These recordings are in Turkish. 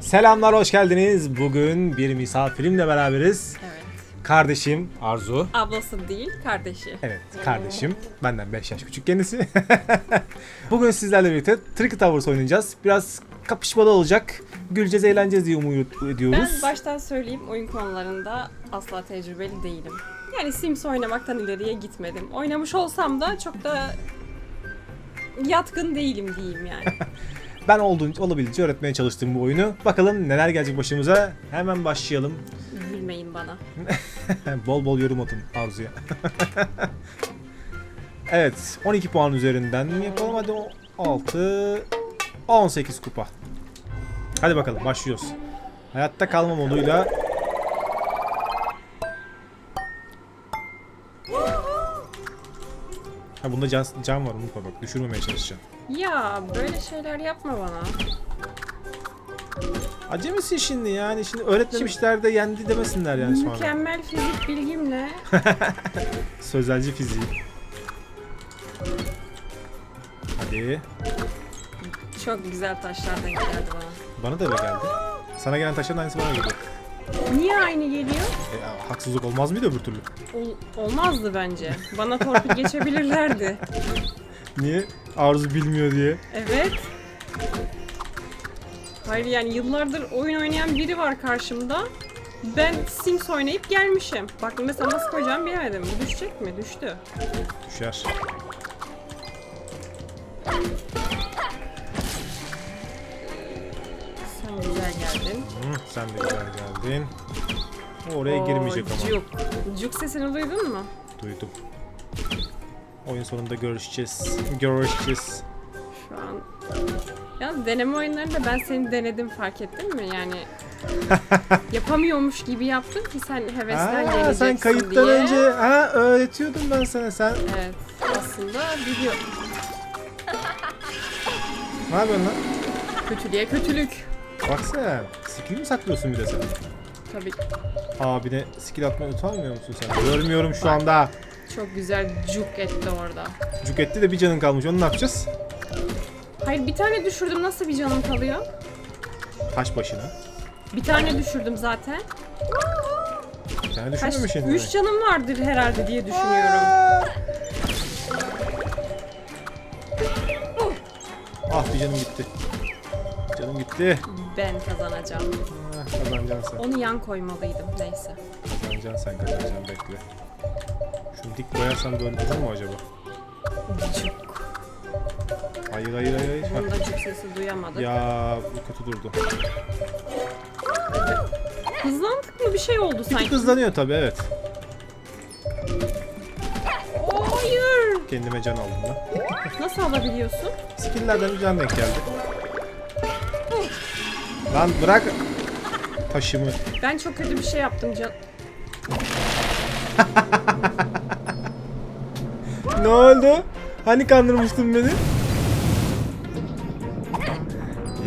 Selamlar, hoş geldiniz. Bugün bir misafirimle beraberiz. Evet. Kardeşim Arzu. Ablası değil, kardeşi. Evet, kardeşim. Benden 5 yaş küçük kendisi. Bugün sizlerle birlikte Trick Towers oynayacağız. Biraz kapışmalı olacak. Güleceğiz, eğleneceğiz diye umut Ben ediyoruz. baştan söyleyeyim oyun konularında asla tecrübeli değilim. Yani Sims oynamaktan ileriye gitmedim. Oynamış olsam da çok da yatkın değilim diyeyim yani. Ben olduğunca olabildiğince öğretmeye çalıştım bu oyunu. Bakalım neler gelecek başımıza. Hemen başlayalım. Gülmeyin bana. bol bol yorum atın Arzu'ya. evet, 12 puan üzerinden yapalım? Hadi o 6 18 kupa. Hadi bakalım başlıyoruz. Hayatta kalma moduyla Ha bunda can, can var unutma bak düşürmemeye çalışacağım. Ya böyle şeyler yapma bana. Acemisin şimdi yani şimdi öğretmemişler de yendi demesinler yani sonra. Mükemmel fizik bilgimle Sözelci fiziği. Hadi. çok güzel taşlar denk geldi bana. Bana da öyle geldi. Sana gelen taşların aynısı bana geliyor. Niye aynı geliyor? E, haksızlık olmaz mıydı öbür türlü? Ol- olmazdı bence. Bana torpil geçebilirlerdi. Niye? Arzu bilmiyor diye. Evet. Hayır yani yıllardır oyun oynayan biri var karşımda. Ben Sims oynayıp gelmişim. Bak mesela nasıl koyacağımı bilemedim. Bu düşecek mi? Düştü. Düşer. Geldin. Hı, sen de güzel geldin. Oraya girmeyecek Oo, ama. Cuk. Cuk sesini duydun mu? Duydum. Oyun sonunda görüşeceğiz. Görüşeceğiz. Şu an... Ya deneme oyunlarında ben seni denedim fark ettin mi? Yani yapamıyormuş gibi yaptın ki sen heveslen Aa, geleceksin sen kayıttan diye. önce ha öğretiyordum ben sana. Sen Evet aslında biliyor. ne yapıyorsun lan? Kötülüğe kötülük. Bak sen. Skill mi saklıyorsun bir de sen? Tabii Abine skill atmaya utanmıyor musun sen? Görmüyorum şu anda. Çok güzel cuk etti orada. Cuk etti de bir canın kalmış. Onu ne yapacağız? Hayır bir tane düşürdüm nasıl bir canım kalıyor? Taş başına. Bir tane düşürdüm zaten. Bir tane Kaç, düşünmemişsin. üç canım vardır herhalde diye düşünüyorum. Ah bir canım gitti. Canım gitti. Ben kazanacağım. Ah, kazanacaksın sen. Onu yan koymalıydım neyse. Kazanacaksın sen kazanacaksın bekle. Şunu dik koyarsam böyle durur mu acaba? Cuk. Hayır hayır hayır. hayır. Bunda cuk sesi duyamadık. Ya bu kötü durdu. Hızlandık mı bir şey oldu Bir sanki. tık hızlanıyor tabi evet. Hayır. Kendime can aldım da. Nasıl alabiliyorsun? Skill'lerden bir can denk geldi. Lan bırak taşımı. Ben çok kötü bir şey yaptım can. Ne oldu? Hani kandırmıştın beni?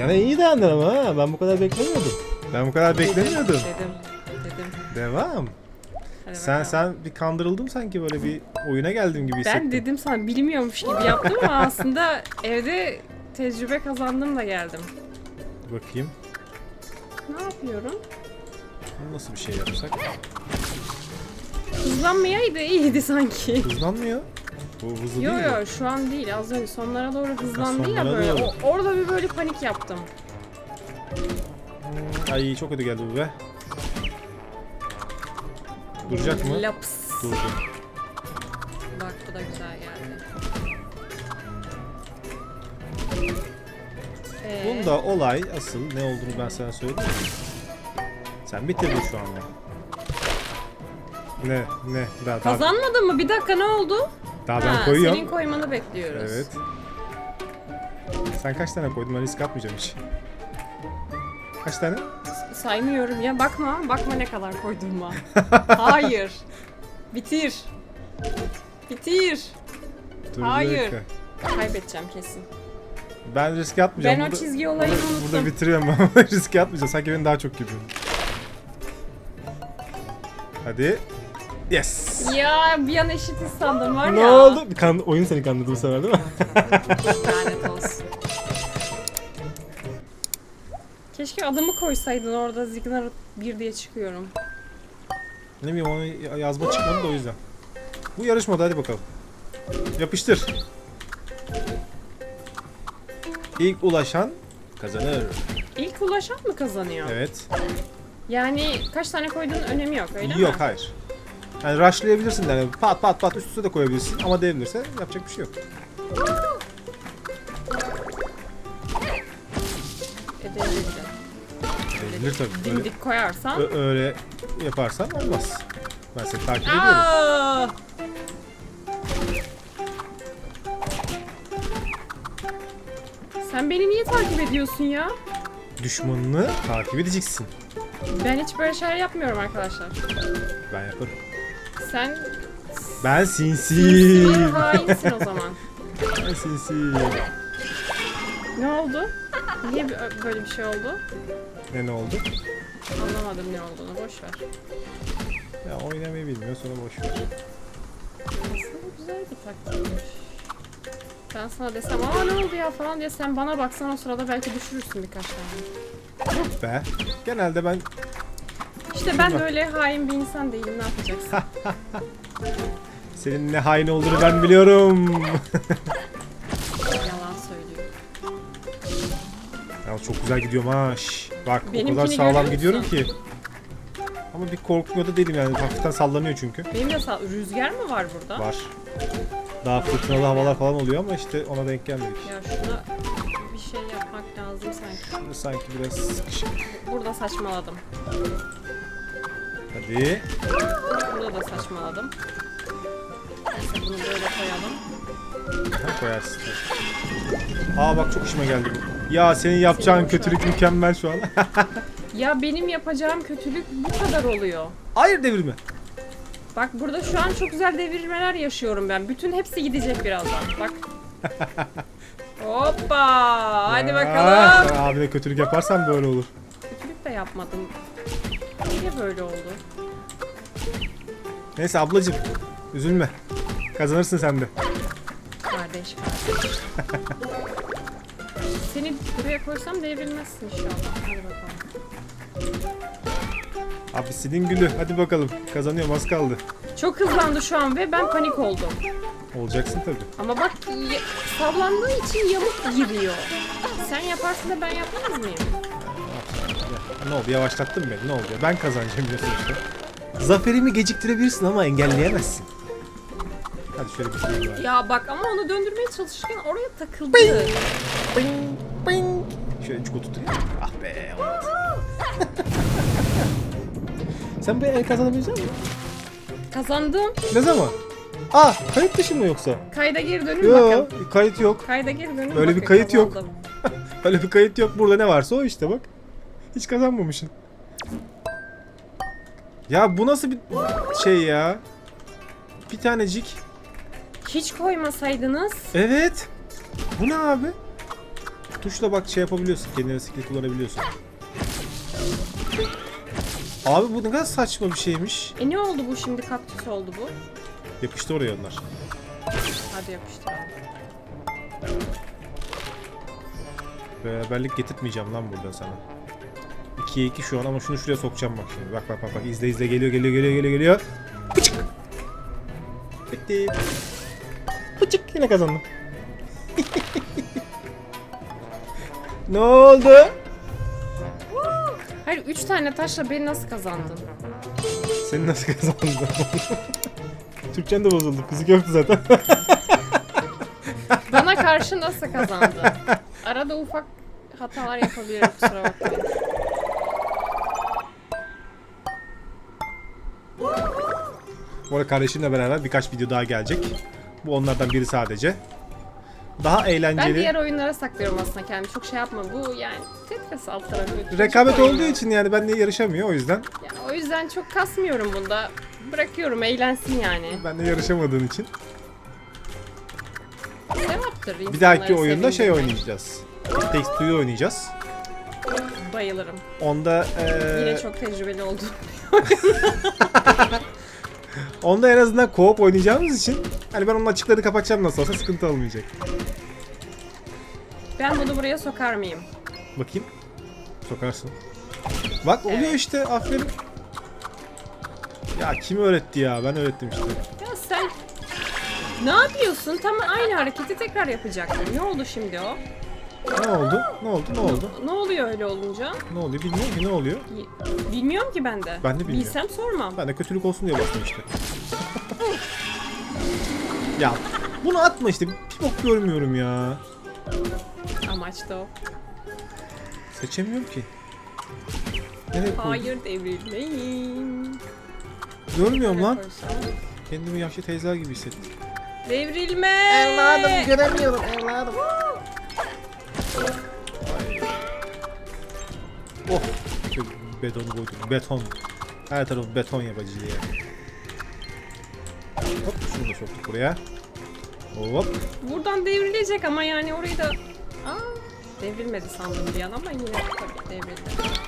Yani iyi dayandın ama ha. Ben bu kadar beklemiyordum. Ben bu kadar beklemiyordum. Dedim. Dedim. Devam. Hadi Sen bakalım. sen bir kandırıldım sanki böyle bir oyuna geldim gibi hissettim. Ben dedim sana bilmiyormuş gibi yaptım ama aslında evde tecrübe kazandım da geldim. Bakayım. Ne yapıyorum? Nasıl bir şey yapsak? Hızlanmayaydı iyiydi sanki. Hızlanmıyor. Bu hızlı Yo değil yo mi? şu an değil az önce sonlara doğru hızlandı ya sonlara böyle. doğru. O- orada bir böyle panik yaptım. Ay çok kötü geldi bu be. Duracak mı? Laps. Durdu. Bunda olay asıl ne olduğunu ben sana söyleyeyim mi? Sen bitirdin şu anda. Ne ne daha daha, Kazanmadın mı? Bir dakika ne oldu? daha ben Ha, koyuyorum. Senin koymanı bekliyoruz. Evet. Sen kaç tane koydun? Ben risk atmayacağım hiç. Kaç tane? Saymıyorum ya bakma. Bakma ne kadar koyduğuma. Hayır. Bitir. Bitir. Dur bir Hayır. dakika. Kaybedeceğim kesin. Ben riske atmayacağım. Ben o Burada- çizgi olayını burada, unuttum. Burada bitiriyorum ama riske atmayacağım. Sanki beni daha çok gibi. Hadi. Yes. Ya bir an eşitiz sandım var Ne ya. oldu? Kan oyun seni kandırdı bu sefer değil mi? Lanet olsun. Keşke adımı koysaydın orada Zignar 1 diye çıkıyorum. Ne bileyim onu yazma çıkmadı da o yüzden. Bu yarışmada hadi bakalım. Yapıştır. İlk ulaşan kazanır. İlk ulaşan mı kazanıyor? Evet. Yani kaç tane koyduğun önemi yok öyle mi? Yok hayır. Yani rushlayabilirsin de yani pat pat pat üst üste de koyabilirsin ama devrilirse yapacak bir şey yok. Edebilirim. Devrilir tabii. Öyle, Dimdik koyarsan. ö- öyle yaparsan olmaz. Ben seni takip ediyorum. Aa! Sen beni niye takip ediyorsun ya? Düşmanını takip edeceksin. Ben hiç böyle şeyler yapmıyorum arkadaşlar. Ben yaparım. Sen Ben sinsi bir hainsin o zaman. Ben sinsi. Ne oldu? Niye bö- böyle bir şey oldu? Ne ne oldu? Anlamadım ne olduğunu. Boş ver. Ya oynamayı bilmiyor sonra boş ver. Aslında güzel bir taktikmiş. Ben sana desem aa ne oldu ya falan diye sen bana baksan o sırada belki düşürürsün birkaç tane. Yok be. Genelde ben İşte ben böyle hain bir insan değilim ne yapacaksın? senin ne hain olduğunu ben biliyorum. Yalan söylüyor. ya çok güzel gidiyorum ha. şş. Bak o Benimkini kadar sağlam gidiyorum ki. Ama bir korkmuyor da değilim yani. Hafiften sallanıyor çünkü. Benim de sağ... Rüzgar mı var burada? Var. Daha fırtınalı havalar falan oluyor ama işte ona denk gelmedik. Ya şuna bir şey yapmak lazım sanki. Burada sanki biraz sıkışık. Burada saçmaladım. Hadi. Burada da saçmaladım. Neyse bunu böyle koyalım. Ha, koyarsın. Aa bak çok işime geldi bu. Ya senin yapacağın Senin kötülük mükemmel şu an. Ya benim yapacağım kötülük bu kadar oluyor. Hayır devirme. Bak burada şu an çok güzel devirmeler yaşıyorum ben. Bütün hepsi gidecek birazdan. Bak. Hoppa! Hadi Ya, bakalım. Sen abine kötülük yaparsan böyle olur. Kötülük de yapmadım. Niye böyle oldu? Neyse ablacım. Üzülme. Kazanırsın sen de. Kardeş kardeş. Seni buraya koysam devrilmezsin inşallah. Hadi bakalım. Abisinin gülü. Hadi bakalım. Kazanıyorum az kaldı. Çok hızlandı şu an ve ben panik oldum. Olacaksın tabii. Ama bak y- sallandığı için yamuk giriyor. Sen yaparsın da ben yapmaz mıyım? Ya, ne oldu yavaşlattın beni ne oldu ya ben kazanacağım biliyorsun işte. Zaferimi geciktirebilirsin ama engelleyemezsin. Hadi şöyle bir şey var. Ya bak ama onu döndürmeye çalışırken oraya takıldı. Bing, bing. Şöyle çukur tutayım. Ah be olmadı. Sen bu el kazanabilecek misin? Kazandım. Ne zaman? Ah kayıt dışı mı yoksa? Kayda geri dönün Yok bakın. kayıt yok. Kayda geri dönün Öyle bir kayıt yok. kazandım. Öyle bir kayıt yok. Burada ne varsa o işte bak. Hiç kazanmamışsın. Ya bu nasıl bir şey ya? Bir tanecik. Hiç koymasaydınız. Evet. Bu ne abi? Tuşla bak şey yapabiliyorsun. Kendine skill kullanabiliyorsun. Abi bu ne kadar saçma bir şeymiş. E ne oldu bu şimdi kaktüs oldu bu? Yapıştı oraya onlar. Hadi yapıştıralım. Beraberlik getirtmeyeceğim lan burada sana. 2'ye 2 şu an ama şunu şuraya sokacağım bak şimdi. Bak bak bak bak izle izle geliyor geliyor geliyor geliyor geliyor. Pıçık. Bitti. Pıçık yine kazandım. ne oldu? Hayır 3 tane taşla beni nasıl kazandın? Seni nasıl kazandın? Türkçen de bozuldu. Fizik yoktu zaten. Bana karşı nasıl kazandın? Arada ufak hatalar yapabilirim kusura bakmayın. Bu arada kardeşimle beraber birkaç video daha gelecek. Bu onlardan biri sadece. Daha Ben eğlenceli. diğer oyunlara saklıyorum aslında kendimi. Çok şey yapma. Bu yani Tetris alt tarafı. Rekabet olduğu oynuyor. için yani benimle yarışamıyor o yüzden. Ya, o yüzden çok kasmıyorum bunda. Bırakıyorum eğlensin yani. Benimle yarışamadığın için. Sevaptır. Bir dahaki oyunda şey oynayacağız. It Takes Two'yu oynayacağız. Bayılırım. Onda eee, Yine çok tecrübeli oldum. onda en azından co-op oynayacağımız için hani ben onun açıklarını kapatacağım nasıl olsa sıkıntı olmayacak. Ben bunu buraya sokar mıyım? Bakayım. sokarsın. Bak oluyor Evet. işte aferin. Ya kim öğretti ya? Ben öğrettim işte. Ya sen ne yapıyorsun? Tam aynı hareketi tekrar yapacaktın. Ne oldu şimdi o? Ne oldu? Ne oldu? Ne oldu? Ne oluyor öyle olunca? Ne oluyor? Bilmiyorum ki ne oluyor. Y- Bilmiyorum ki ben de. Ben de bilmiyorum. Bilsem sormam. Ben de kötülük olsun diye bastım işte. ya bunu atma işte. Bir bok görmüyorum ya. Amaç da o. Seçemiyorum ki. Nereye koydum? Hayır devrilmeyin. Görmüyorum lan. Koysam? Kendimi yaşlı teyzeler gibi hissettim. Devrilme. göremiyorum evladım. Oh. Beton koydum. Beton. Her tarafı beton yapacağız ya. Hop şunu da soktuk buraya. Hop. Buradan devrilecek ama yani orayı da... Aa, devrilmedi sandım bir an ama yine tabii devrildi.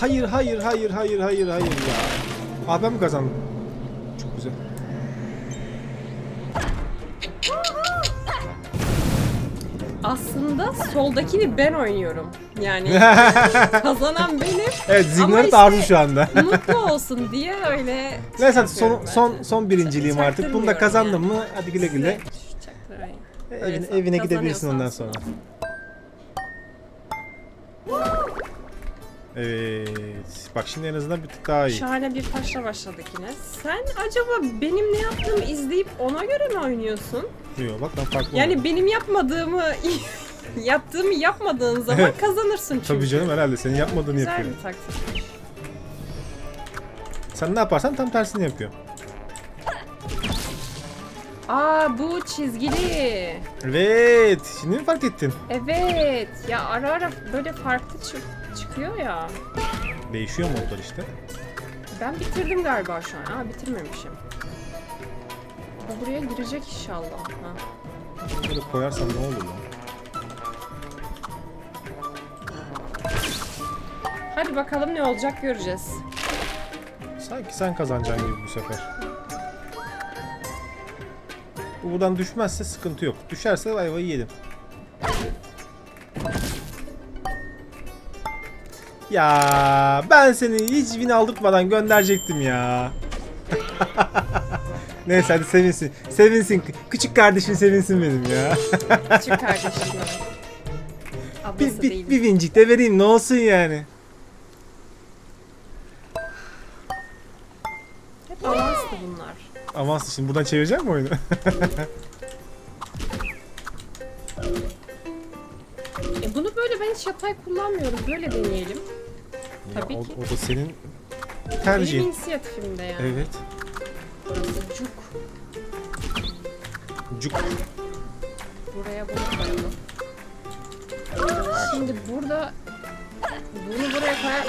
Hayır hayır hayır hayır hayır hayır ya. Aa ben mi kazandım? Çok güzel. Aslında soldakini ben oynuyorum. Yani kazanan benim. Evet Ama Zignarat işte- arzu şu anda. Mutlu olsun diye öyle Neyse şey son ben. son son birinciliğim artık. Bunu da kazandım yani. mı hadi güle güle. Size Evine, evine gidebilirsin ondan sonra. Evet. Bak şimdi en azından bir tık daha iyi. Şahane bir taşla başladık yine. Sen acaba benim ne yaptığımı izleyip ona göre mi oynuyorsun? Yok bak ben farklı Yani oynuyorum. benim yapmadığımı yaptığımı yapmadığın zaman kazanırsın çünkü. Tabii canım herhalde senin yapmadığını Güzel yapıyor. bir taktikmiş. Sen ne yaparsan tam tersini yapıyor. Aa bu çizgili. Evet. Şimdi mi fark ettin? Evet. Ya ara ara böyle farklı çık- çıkıyor ya. Değişiyor modlar işte. Ben bitirdim galiba şu an. Aa bitirmemişim. Bu buraya girecek inşallah. Ha. Böyle koyarsam ne olur lan? Hadi bakalım ne olacak göreceğiz. Sanki sen kazanacaksın gibi bu sefer. Bu buradan düşmezse sıkıntı yok. Düşerse ayvayı yedim. Ya ben seni hiç win aldırtmadan gönderecektim ya. Neyse hadi sevinsin. Sevinsin. Küçük kardeşim sevinsin benim ya. Küçük kardeşim. Ablası bir, bir, değilim. bir vincik de vereyim ne olsun yani. Avans şimdi buradan çevirecek mi oyunu? E bunu böyle ben hiç yatay kullanmıyorum. Böyle deneyelim. Tabii o, ki. o da senin Benim tercihin. inisiyatifimde yani. Evet. Burası cuk. Cuk. Buraya bunu koyalım. Şimdi burada bunu buraya koyar.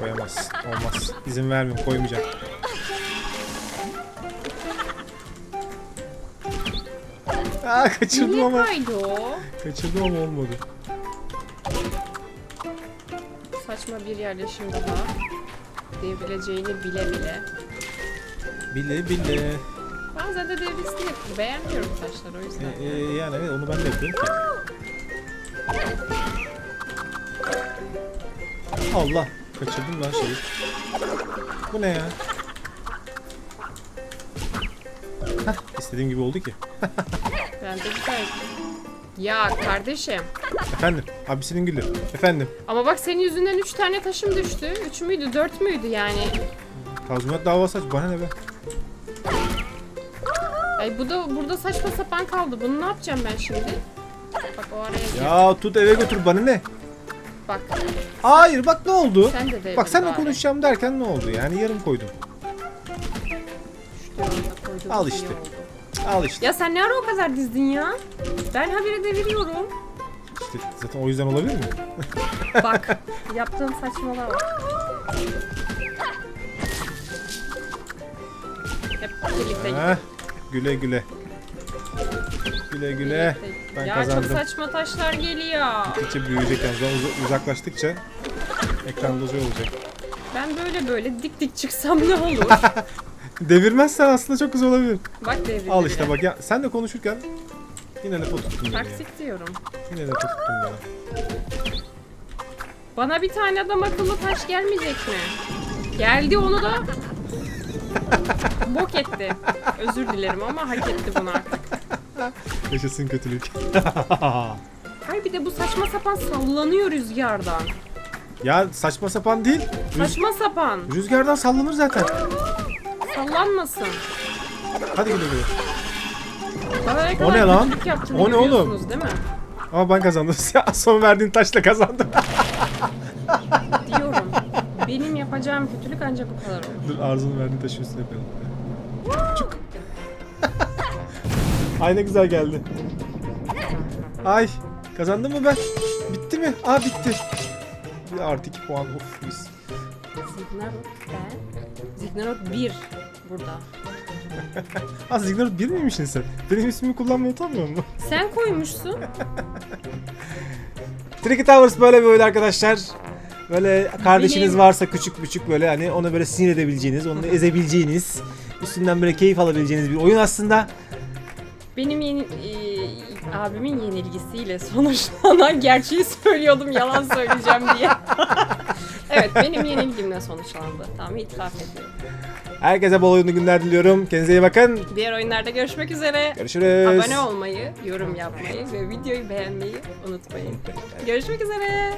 Koyamaz. Olmaz. İzin vermiyorum. Koymayacağım. Aa kaçırdım Niye ama. kaydı o? Kaçırdım ama olmadı. Saçma bir yerleşim daha. Devrileceğini bile bile. Bile bile. Bazen de devrilsin yapıyor. Beğenmiyorum taşları o yüzden. e, yani evet onu ben de yapıyorum ki. Allah. Kaçırdım lan şeyi. Bu ne ya? Hah istediğim gibi oldu ki. Ben de güzel. Ya kardeşim. Efendim. Abisinin gülü. Efendim. Ama bak senin yüzünden 3 tane taşım düştü. 3 müydü 4 müydü yani? Tazminat davası aç. Bana ne be? Ay bu da burada saçma sapan kaldı. Bunu ne yapacağım ben şimdi? Bak o araya gir. Ya tut eve götür bana ne? Bak Hayır bak ne oldu? sen de devir Bak seninle bari. konuşacağım derken ne oldu? Yani yarım koydum. Şu anda koyduğum Al iyi işte. oldu. Al işte. Ya sen ne ara o kadar dizdin ya? Ben habire deviriyorum. İşte zaten o yüzden olabilir mi? Bak yaptığın saçmalığa bak. Hep birlikte gidelim. Heh, güle güle. Güle güle. Ben ya kazandım. çok saçma taşlar geliyor. Gittikçe büyüyecek yani. Uz- uzaklaştıkça ekranda şey olacak. Ben böyle böyle dik dik çıksam ne olur? Devirmezsen aslında çok güzel olabilir. bak devrildi Al işte bile. bak ya sen de konuşurken yine lafı tuttun beni ya. Diyorum. Yine lafı tuttun beni. Bana bir tane adam akıllı taş gelmeyecek mi? Geldi onu da bok etti. Özür dilerim ama hak etti bunu artık. Yaşasın kötülük. Hayır bir de bu saçma sapan sallanıyor rüzgardan. ya saçma sapan değil. Rüz- Saçma sapan. rüzgardan sallanır zaten. Sallanmasın. Hadi güle güle. Bana O ne lan? yaptığını O ne oğlum? değil mi? Ama ben kazandım. Son verdiğin taşla kazandım. Diyorum. Benim yapacağım kötülük ancak bu kadar olur. Dur Arzu'nun verdiği taşın üstüne yapalım. Çık. Ay ne güzel geldi. Ay kazandım mı ben? Bitti mi? Aa bitti. Bir artı 2 puan. Of mis. Zignarot ben. Zignarot 1 burada. Aa Zignar 1 miymişsin sen? Benim ismimi kullanmayı utanmıyor mu? Sen koymuşsun. Tricky Towers böyle bir oyun arkadaşlar. Böyle kardeşiniz Benim- varsa küçük küçük böyle hani onu böyle sinir edebileceğiniz, onu ezebileceğiniz, üstünden böyle keyif alabileceğiniz bir oyun aslında. Benim yeni, e, abimin yenilgisiyle sonuçlanan gerçeği söylüyordum yalan söyleyeceğim diye. evet benim yenilgimle sonuçlandı. Tamam itiraf ediyorum. Herkese bol oyunlu günler diliyorum. Kendinize iyi bakın. Diğer oyunlarda görüşmek üzere. Görüşürüz. Abone olmayı, yorum yapmayı ve videoyu beğenmeyi unutmayın. Görüşmek üzere.